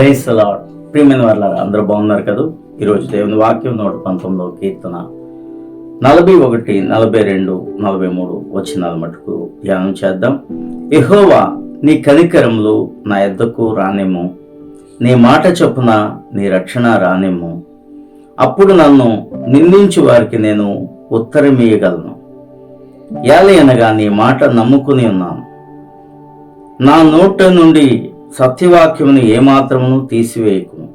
Price lord ప్రియమైన వాళ్ళ అందరూ బాగున్నారు కదా? ఈరోజు దేవుని వాక్యం నూట పంతొమ్మిదో కీర్తన. నలభై ఒకటి నలభై రెండు నలభై మూడు వచ్చిన మటుకు ధ్యానం చేద్దాం. ఎహోవా నీ కనికరములు నా ఎద్దకు రానేమో నీ మాట చొప్పున నీ రక్షణ రానేమో అప్పుడు నన్ను నిందించు వారికి నేను ఉత్తరమీయగలను ఏలయనగా నీ మాట నమ్ముకుని ఉన్నాను. నా నోట నుండి సత్యవాక్యమును ఏమాత్రమును తీసివేయకుము.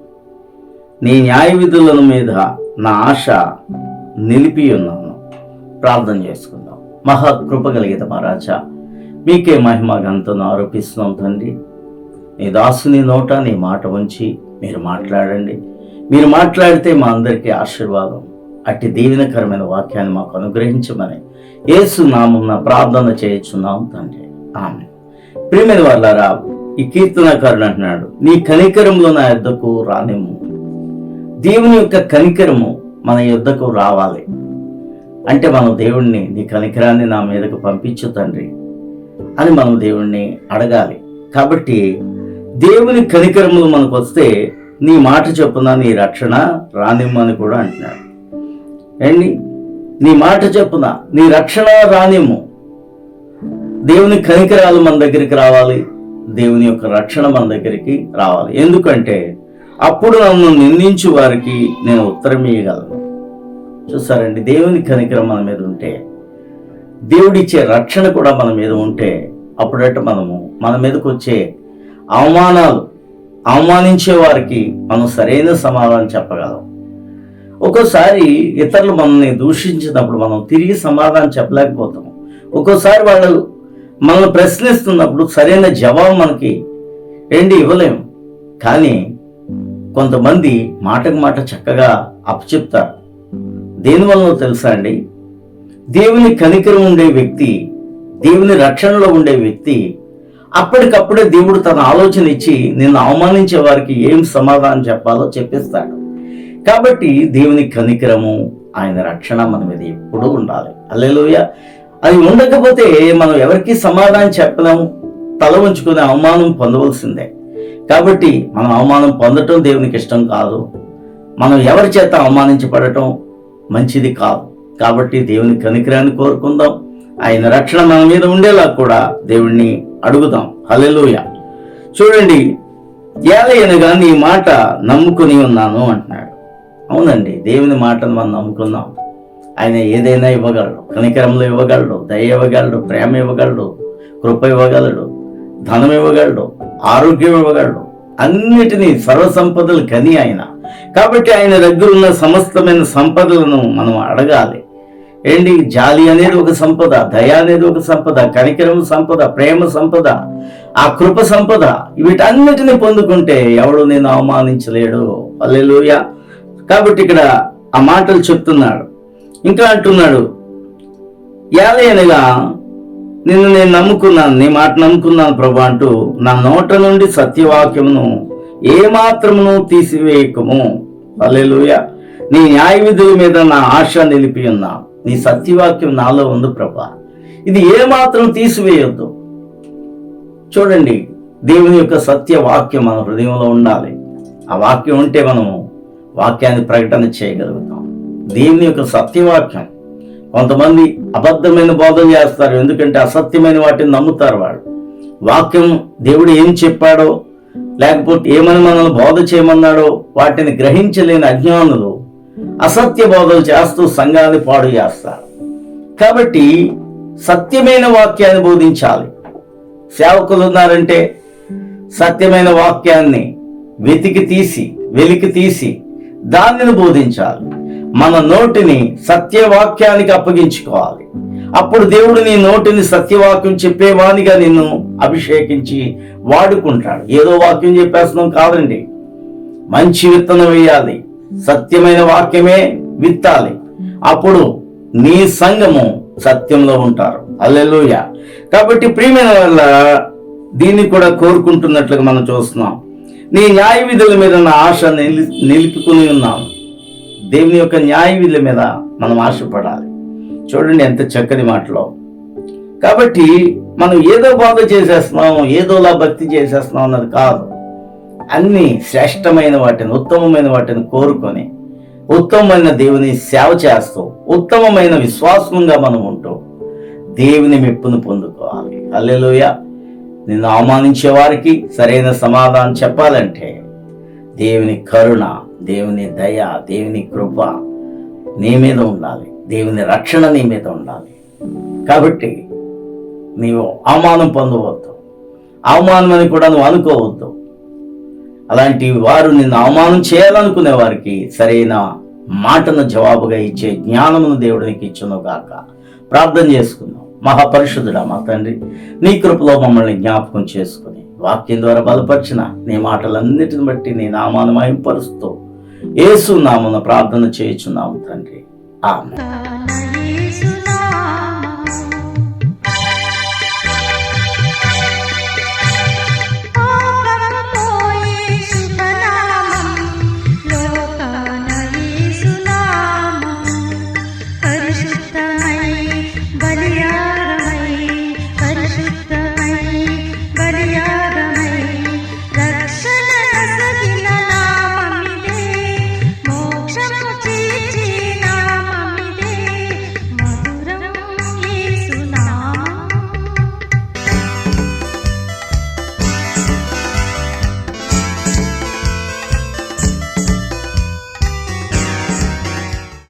నీ న్యాయ విధులను మీద నా ఆశ నిలిపి ఉన్నాను ప్రార్థన చేసుకుందాం. మహాకృప కలిగిత మహారాజా మీకే మహిమ గంతను ఆరోపిస్తున్నాం తండ్రి. నీ దాసుని నోట నీ మాట ఉంచి మీరు మాట్లాడండి. మీరు మాట్లాడితే మా అందరికీ ఆశీర్వాదం. అట్టి దీవెనకరమైన వాక్యాన్ని మాకు అనుగ్రహించమని యేసు నామున్న ప్రార్థన చేయుచున్నాం తండ్రి. ఆమె ప్రియమైన వాళ్ళారా ఈ కీర్తనకారుడు అంటున్నాడు నీ కనికరంలో నా యుద్ధకు రానిమ్ము. దేవుని యొక్క కనికరము మన యుద్ధకు రావాలి. అంటే మనం దేవుణ్ణి నీ కనికరాన్ని నా మీదకు పంపించు తండ్రి. అని మనం దేవుణ్ణి అడగాలి. కాబట్టి దేవుని కనికరములు మనకు వస్తే నీ మాట చెప్పున నీ రక్షణ రానిమ్మని అని కూడా అంటున్నాడు. ఏండి నీ మాట చెప్పున నీ రక్షణ రానిమ్ము. దేవుని కనికరాలు మన దగ్గరికి రావాలి. దేవుని యొక్క రక్షణ మన దగ్గరికి రావాలి. ఎందుకంటే అప్పుడు నన్ను నిందించు వారికి నేను ఉత్తరం ఇవ్వగలను చూసారండి దేవుని కనికరం మన మీద ఉంటే దేవుడిచ్చే రక్షణ కూడా మన మీద ఉంటే అప్పుడట మనము మన మీదకు వచ్చే అవమానాలు అవమానించే వారికి మనం సరైన సమాధానం చెప్పగలం. ఒక్కోసారి ఇతరులు మనల్ని దూషించినప్పుడు మనం తిరిగి సమాధానం చెప్పలేకపోతాం ఒక్కోసారి వాళ్ళు మనల్ని ప్రశ్నిస్తున్నప్పుడు సరైన జవాబు మనకి ఏంటి ఇవ్వలేము కానీ కొంతమంది మాటకు మాట చక్కగా అప్పచెప్తారు. దేనివల్ల తెలుసా అండి? దేవుని కనికరం ఉండే వ్యక్తి దేవుని రక్షణలో ఉండే వ్యక్తి అప్పటికప్పుడే దేవుడు తన ఆలోచన ఇచ్చి నిన్ను అవమానించే వారికి ఏం సమాధానం చెప్పాలో చెప్పిస్తాడు. కాబట్టి దేవుని కనికరము ఆయన రక్షణ మన మీద ఎప్పుడూ ఉండాలి. అల్లెలోయ అది ఉండకపోతే మనం ఎవరికి సమాధానం చెప్పలేము? తల ఉంచుకునే అవమానం పొందవలసిందే. కాబట్టి మనం అవమానం పొందటం దేవునికి ఇష్టం కాదు. మనం ఎవరి చేత అవమానించబడటం మంచిది కాదు. కాబట్టి దేవుని కనికరాన్ని కోరుకుందాం. ఆయన రక్షణ మన మీద ఉండేలా కూడా దేవుణ్ణి అడుగుదాం. హలెలుయ చూడండి ఏలయనగా నీ మాట నమ్ముకుని ఉన్నాను అంటున్నాడు. అవునండి దేవుని మాటను మనం నమ్ముకుందాం. ఆయన ఏదైనా ఇవ్వగలడు. కనికరంలో ఇవ్వగలడు దయ ఇవ్వగలడు ప్రేమ ఇవ్వగలడు కృప ఇవ్వగలడు ధనం ఇవ్వగలడు ఆరోగ్యం ఇవ్వగలడు. అన్నిటినీ సర్వసంపదలు కని ఆయన. కాబట్టి ఆయన దగ్గర ఉన్న సమస్తమైన సంపదలను మనం అడగాలి. ఏంటి? జాలి అనేది ఒక సంపద దయ అనేది ఒక సంపద కనికరం సంపద ప్రేమ సంపద ఆ కృప సంపద వీటన్నిటిని పొందుకుంటే ఎవడు నేను అవమానించలేడు. అల్లెలుయ కాబట్టి ఇక్కడ ఆ మాటలు చెప్తున్నాడు. ఇంకా అంటున్నాడు ఏలయనగా నిన్ను నేను నమ్ముకున్నాను నీ మాట నమ్ముకున్నాను ప్రభు అంటూ నా నోట నుండి సత్యవాక్యమును ఏమాత్రమును తీసివేయకము. అల్లెలుయ నీ న్యాయ విధుల మీద నా ఆశ నిలిపి ఉన్నా. నీ సత్యవాక్యం నాలో ఉంది ప్రభా. ఇది ఏమాత్రం తీసివేయొద్దు. చూడండి దేవుని యొక్క సత్య వాక్యం మన హృదయంలో ఉండాలి. ఆ వాక్యం ఉంటే మనము వాక్యాన్ని ప్రకటన చేయగలుగుతాం. దేవుని యొక్క సత్యవాక్యం. కొంతమంది అబద్ధమైన బోధన చేస్తారు. ఎందుకంటే అసత్యమైన వాటిని నమ్ముతారు వాళ్ళు. వాక్యం దేవుడు ఏం చెప్పాడో లేకపోతే ఏమని మనల్ని బోధ చేయమన్నాడో వాటిని గ్రహించలేని అజ్ఞానులు అసత్య బోధలు చేస్తూ సంఘాన్ని పాడు చేస్తారు. కాబట్టి సత్యమైన వాక్యాన్ని బోధించాలి. సేవకులు ఉన్నారంటే సత్యమైన వాక్యాన్ని వెతికి తీసి వెలికి తీసి దానిని బోధించాలి. మన నోటిని సత్యవాక్యానికి అప్పగించుకోవాలి. అప్పుడు దేవుడు నీ నోటిని సత్యవాక్యం చెప్పేవానిగా నిన్ను అభిషేకించి వాడుకుంటాడు. ఏదో వాక్యం చెప్పేస్తున్నాం కాదండి. మంచి విత్తనం వేయాలి. సత్యమైన వాక్యమే విత్తాలి. అప్పుడు నీ సంఘము సత్యంలో ఉంటారు. అల్లెలుయ కాబట్టి ప్రియమైన వల్ల దీన్ని కూడా కోరుకుంటున్నట్లుగా మనం చూస్తున్నాం. నీ న్యాయ విధుల మీద నా ఆశ నిలి నిలుపుకుని ఉన్నాము దేవుని యొక్క న్యాయ విధుల మీద మనం ఆశపడాలి. చూడండి ఎంత చక్కని మాటలో. కాబట్టి మనం ఏదో బాధ చేసేస్తున్నాం ఏదోలా భక్తి చేసేస్తున్నాం అన్నది కాదు. అన్ని శ్రేష్టమైన వాటిని ఉత్తమమైన వాటిని కోరుకొని ఉత్తమమైన దేవుని సేవ చేస్తూ ఉత్తమమైన విశ్వాసంగా మనం ఉంటూ దేవుని మెప్పును పొందుకోవాలి. అల్లెలోయ నిన్ను అవమానించే వారికి సరైన సమాధానం చెప్పాలంటే దేవుని కరుణ దేవుని దయ దేవుని కృప నీ మీద ఉండాలి. దేవుని రక్షణ నీ మీద ఉండాలి. కాబట్టి నీవు అవమానం పొందవద్దు. అవమానం అని కూడా నువ్వు అనుకోవద్దు. అలాంటి వారు నిన్ను అవమానం చేయాలనుకునే వారికి సరైన మాటను జవాబుగా ఇచ్చే జ్ఞానమును దేవుడికి ఇచ్చును గాక. ప్రార్థన చేసుకుందాం. మహాపరిశుద్ధుడా మా తండ్రి నీ కృపలో మమ్మల్ని జ్ఞాపకం చేసుకుని వాక్యం ద్వారా బలపరిచిన నీ మాటలన్నిటిని బట్టి నీ నామాను మయంపరుస్తూ ఏసు నామను ప్రార్థన చేయుచున్నాము తండ్రి. ఆమె